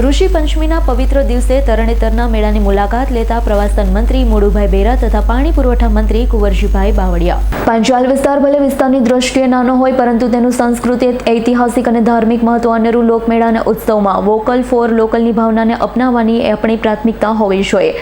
ઋષિ પંચમીના પવિત્ર દિવસે તરણેતરના મેળાની મુલાકાત લેતા પ્રવાસન મંત્રી મોડુભાઈ બેરા તથા પાણી પુરવઠા મંત્રી કુંવરજીભાઈ બાવળિયા. પાંચાલ વિસ્તાર ભલે વિસ્તારની દ્રષ્ટિએ નાનો હોય, પરંતુ તેનું સાંસ્કૃતિક ઐતિહાસિક અને ધાર્મિક મહત્વ અનેરું લોકમેળાના ઉત્સવમાં વોકલ ફોર લોકલની ભાવનાને અપનાવવાની એ આપણી પ્રાથમિકતા હોવી જોઈએ.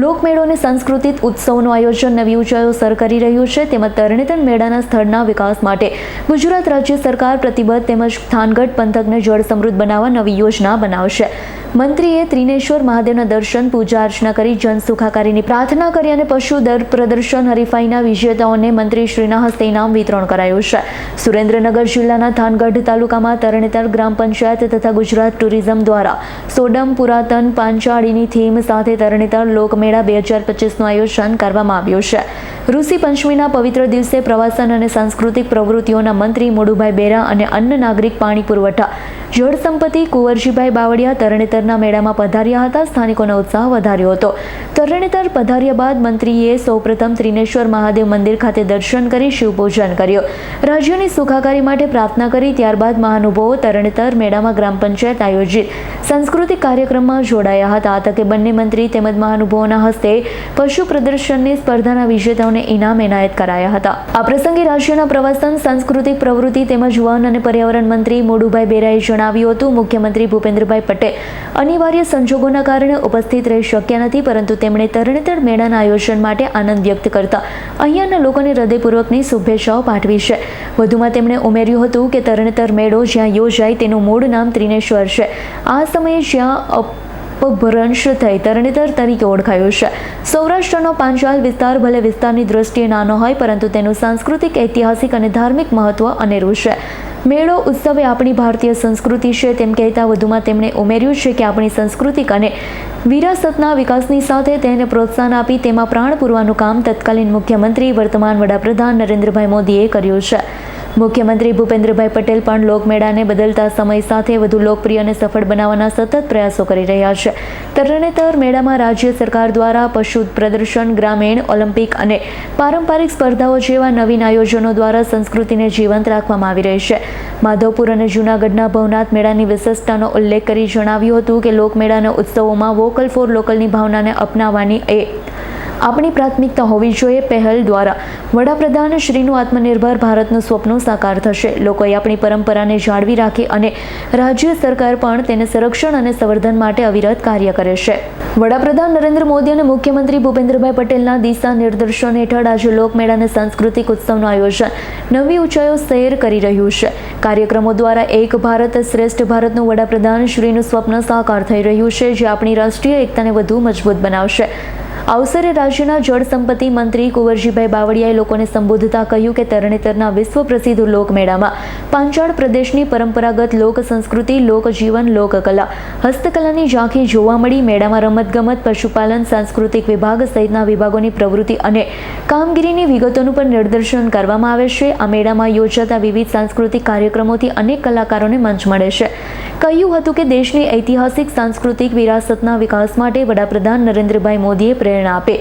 લોકમેળો અને સાંસ્કૃતિક ઉત્સવનું આયોજન નવી ઊંચાઈઓ સર કરી રહ્યું છે. તેમજ તરણેતર મેળાના સ્થળના વિકાસ માટે ગુજરાત રાજ્ય સરકાર પ્રતિબદ્ધ તેમજ થાનગઢ પંથકને જળ સમૃદ્ધ બનાવવા નવી યોજના બનાવશે. મંત્રીએ ત્રિનેશ્વર મહાદેવના દર્શન, પૂજા અર્ચના કરી જન સુખાકારીની પ્રાર્થના કરી અને પશુ દર પ્રદર્શન હરીફાઈના વિજેતાઓને મંત્રીશ્રીના હસ્તે ઇનામ વિતરણ કરાયું છે. સુરેન્દ્રનગર જિલ્લાના થાનગઢ તાલુકામાં તરણેતર ગ્રામ પંચાયત તથા ગુજરાત ટુરિઝમ દ્વારા સોડમ પુરાતન પાંચાળીની થીમ સાથે તરણેતર લોકમેળા બે હજાર પચીસનું આયોજન કરવામાં આવ્યું છે. ઋષિ પંચમીના પવિત્ર દિવસે પ્રવાસન અને સાંસ્કૃતિક પ્રવૃત્તિઓના મંત્રી મોડુભાઈ બેરા અને અન્ન નાગરિક પાણી પુરવઠા, જળ સંપત્તિ કુંવરજીભાઈ બાવળિયા તરણેતરના મેળામાં પધાર્યા હતા, સ્થાનિકોનો ઉત્સાહ વધાર્યો હતો. તરણેતર પધાર્યા બાદ મંત્રીએ સૌપ્રથમ ત્રિનેશ્વર મહાદેવ મંદિર ખાતે દર્શન કરી શિવપૂજન કર્યું. રાજ્યની સુખાકારી માટે પ્રાર્થના કરી, ત્યારબાદ મહાનુભાવો તરણેતર મેળામાં ગ્રામ પંચાયત આયોજિત સાંસ્કૃતિક કાર્યક્રમમાં જોડાયા હતા. આ તકે બંને મંત્રી તેમજ મહાનુભાવોના હસ્તે પશુ પ્રદર્શનની સ્પર્ધાના વિજેતાઓને ઇનામ એનાયત કરાયા હતા. આ પ્રસંગે રાજ્યના પ્રવાસન, સાંસ્કૃતિક પ્રવૃત્તિ તેમજ વન અને પર્યાવરણ મંત્રી મોડુભાઈ બેરાએ જણાવ્યું હતું, મુખ્યમંત્રી ભૂપેન્દ્રભાઈ પટેલ અનિવાર્ય સંજોગોના કારણે ઉપસ્થિત રહી શક્યા નથી, પરંતુ તેમણે તરણેતર મેળાના આયોજન માટે આનંદ વ્યક્ત કરતા અહીંયાના લોકોને હૃદયપૂર્વકની શુભેચ્છાઓ પાઠવી છે. વધુમાં તેમણે ઉમેર્યું હતું કે તરણેતર મેળો જ્યાં યોજાય તેનું મૂળ નામ ત્રિનેશ્વર છે. આ સમયે જ્યાં અપભ્રંશ થઈ તરણેતર તરીકે ઓળખાયું છે. સૌરાષ્ટ્રનો પાંચાલ વિસ્તાર ભલે વિસ્તારની દ્રષ્ટિએ નાનો હોય, પરંતુ તેનું સાંસ્કૃતિક, ઐતિહાસિક અને ધાર્મિક મહત્વ અનેરું છે. મેળો ઉત્સવ એ આપણી ભારતીય સંસ્કૃતિ છે, તેમ કહેતા વધુમાં તેમણે ઉમેર્યું છે કે આપણી સંસ્કૃતિક અને વિરાસતના વિકાસની સાથે તેને પ્રોત્સાહન આપી તેમાં પ્રાણ પૂરવાનું કામ તત્કાલીન મુખ્યમંત્રી, વર્તમાન વડાપ્રધાન નરેન્દ્રભાઈ મોદીએ કર્યું છે. મુખ્યમંત્રી ભૂપેન્દ્રભાઈ પટેલ પણ લોકમેળાને બદલતા સમય સાથે વધુ લોકપ્રિય અને સફળ બનાવવાના સતત પ્રયાસો કરી રહ્યા છે. તરણેતર મેળામાં રાજ્ય સરકાર દ્વારા પશુ પ્રદર્શન, ગ્રામીણ, ઓલિમ્પિક અને પારંપરિક સ્પર્ધાઓ જેવા નવીન આયોજનો દ્વારા સંસ્કૃતિને જીવંત રાખવામાં આવી રહી છે. માધવપુર અને જૂનાગઢના ભવનાથ મેળાની વિશિષ્ટતાનો ઉલ્લેખ કરી જણાવ્યું હતું કે લોકમેળાના ઉત્સવોમાં વોકલ ફોર લોકલની ભાવનાને અપનાવવાની એ આપણી પ્રાથમિકતા હોવી જોઈએ પહેલ દ્વારા. વડાપ્રધાન શ્રીનું આત્મનિર્ભર ભારતનું સ્વપ્ન સાકાર થશે. લોકોએ આપણી પરંપરાને જાળવી રાખી અને રાજ્ય સરકાર પણ તેને સંરક્ષણ અને સંવર્ધન માટે અવિરત કાર્ય કરે છે. વડાપ્રધાન નરેન્દ્ર મોદી અને મુખ્યમંત્રી ભૂપેન્દ્રભાઈ પટેલના દિશા નિર્દેશન હેઠળ આજે લોકમેળા અને સાંસ્કૃતિક ઉત્સવનું આયોજન નવી ઊંચાઈઓ સૈર કરી રહ્યું છે. કાર્યક્રમો દ્વારા એક ભારત શ્રેષ્ઠ ભારતનું વડાપ્રધાન શ્રીનું સ્વપ્ન સાકાર થઈ રહ્યું છે, જે આપણી રાષ્ટ્રીય એકતાને વધુ મજબૂત બનાવશે. અવસરે રાજ્યના જળ સંપત્તિ મંત્રી કુંવરજીભાઈ બાવળિયાએ લોકોને સંબોધતા કહ્યું કે તરણેતરના વિશ્વ પ્રસિદ્ધ લોકમેળામાં પાંચાળ પ્રદેશની પરંપરાગત લોક સંસ્કૃતિ લોકજીવન લોકકલા હસ્તકલાની ઝાંખી જોવા મળી. મેળામાં રમતગમત, પશુપાલન, સાંસ્કૃતિક વિભાગ સહિતના વિભાગોની પ્રવૃત્તિ અને કામગીરીની વિગતોનું પણ નિદર્શન કરવામાં આવે છે. આ મેળામાં યોજાતા વિવિધ સાંસ્કૃતિક કાર્યક્રમોથી અનેક કલાકારોને મંચ મળે છે. કહ્યું હતું કે દેશની ઐતિહાસિક, સાંસ્કૃતિક વિરાસતના વિકાસ માટે વડાપ્રધાન નરેન્દ્રભાઈ મોદીએ પ્રેરણા આપે.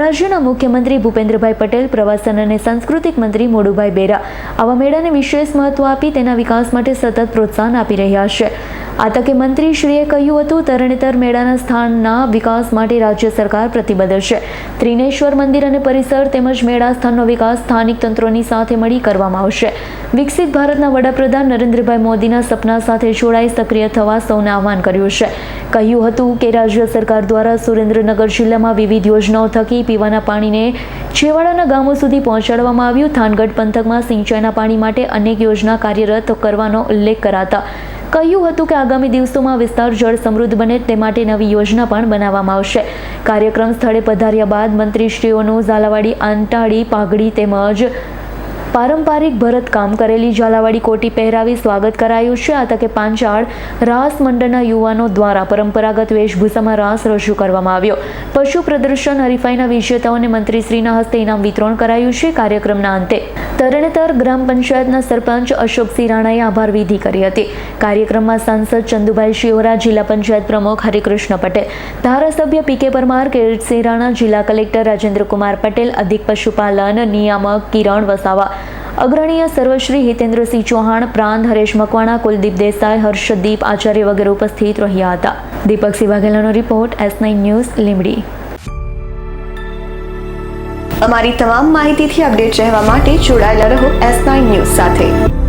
રાજ્યના મુખ્યમંત્રી ભૂપેન્દ્રભાઈ પટેલ, પ્રવાસન અને સાંસ્કૃતિક મંત્રી મોડુભાઈ બેરા આવા મેળાને વિશેષ મહત્વ આપી તેના વિકાસ માટે સતત પ્રોત્સાહન આપી રહ્યા છે. આ તકે મંત્રીશ્રીએ કહ્યું હતું, તરણેતર મેળાના સ્થાનના વિકાસ માટે રાજ્ય સરકાર પ્રતિબદ્ધ છે. ત્રિનેશ્વર મંદિર અને પરિસર તેમજ મેળા સ્થાનનો વિકાસ સ્થાનિક તંત્રોની સાથે મળી કરવામાં આવશે. વિકસિત ભારતના વડાપ્રધાન નરેન્દ્રભાઈ મોદીના સપના સાથે જોડાઈ સક્રિય થવા સૌને આહવાન કર્યું છે. કહ્યું હતું કે રાજ્ય સરકાર દ્વારા સુરેન્દ્રનગર જિલ્લામાં વિવિધ યોજનાઓ થકી પીવાના પાણીને છેવાડાના ગામો સુધી પહોંચાડવામાં આવ્યું. થાનગઢ પંથકમાં સિંચાઈના પાણી માટે અનેક યોજના કાર્યરત કરવાનો ઉલ્લેખ કરાતા કહ્યું હતું કે આગામી દિવસોમાં વિસ્તાર જળ સમૃદ્ધ બને તે માટે નવી યોજના પણ બનાવવામાં આવશે. કાર્યક્રમ સ્થળે પધાર્યા બાદ મંત્રીશ્રીઓનું ઝાલાવાડી, આંટાળી, પાઘડી તેમજ પારંપરિક ભરતકામ કરેલી ઝાલાવાડી કોટી પહેરાવી સ્વાગત કરાયું છે. આ તકે પાંચાળ રાસ મંડળના યુવાનો દ્વારા પરંપરાગત વેશભૂષામાં રાસ રજૂ કરવામાં આવ્યો. પશુ પ્રદર્શન, હરીફાઈના વિજેતાઓને મંત્રીશ્રીના હસ્તે ઇનામ વિતરણ કરાયું છે કાર્યક્રમના અંતે. તરણેતર ગ્રામ પંચાયતના સરપંચ અશોકસિંહ રાણાએ આભાર વિધિ કરી હતી. કાર્યક્રમમાં સાંસદ ચંદુભાઈ શિહોરા, જિલ્લા પંચાયત પ્રમુખ હરિકૃષ્ણ પટેલ, ધારાસભ્ય પી કે પરમાર કિરીટસિંહ રાણા, જિલ્લા કલેક્ટર રાજેન્દ્ર કુમાર પટેલ, અધિક પશુપાલન નિયામક કિરણ વસાવા અગ્રણીય સર્વશ્રી હિતેન્દ્રસિંહ ચૌહાણ, પ્રાંત હરેશ મકવાણા, કુલદીપ દેસાઈ, હર્ષદીપ આચાર્ય વગેરે ઉપસ્થિત રહ્યા હતા. Deepak વાઘેલાનો report, S nine news Limdi અમારી તમામ માહિતીથી અપડેટ રહેવા માટે જોડાયેલા રહો એસ નાઇન ન્યૂઝ સાથે.